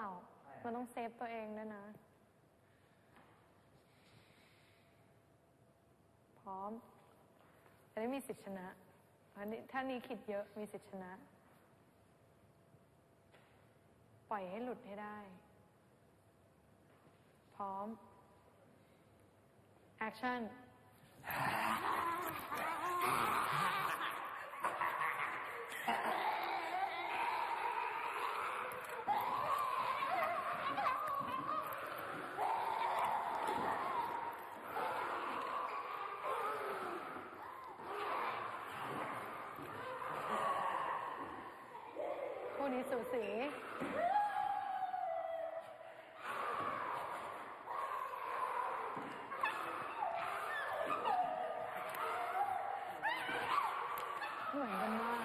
ล่า มันต้องเซฟตัวเองด้วยนะ พร้อมจะได้มีสิทธิชนะอันนี้ถ้านี้คิดเยอะมีสิทธิชนะ ปล่อยให้หลุดให้ได้ พร้อม action นี้สูสีเหมือนกันมาก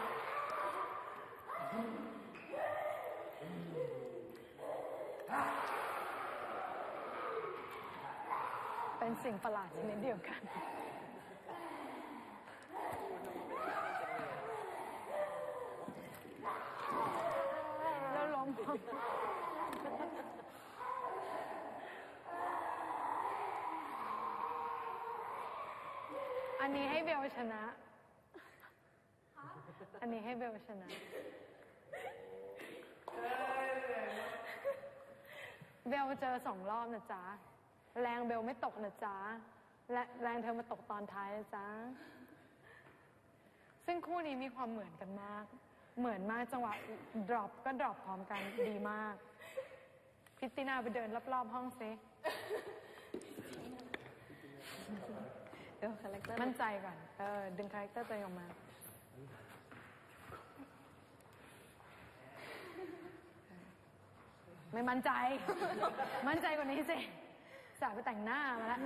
เป็นสิ่งประหลาดชนิดเดียวกัน แล้วล้ม อันนี้ให้เบลชนะ อันนี้ให้เบลชนะ เบลเจอสองรอบนะจ๊ะ แรงเบลไม่ตกนะจ๊ะ และแรงเธอมาตกตอนท้ายนะจ๊ะ ซึ่งคู่นี้มีความเหมือนกันมาก เหมือนมากจังหวะ drop ก็ drop พร้อมกันดีมากพิตินาไปเดินรอบๆห้องซิเดี๋ยวคาแรคเตอร์มั่นใจก่อนเออดึงคาแรคเตอร์ตัวเองออกมาไม่มั่นใจ มั่นใจกว่านี้สิสาไปแต่งหน้ามาแล้ว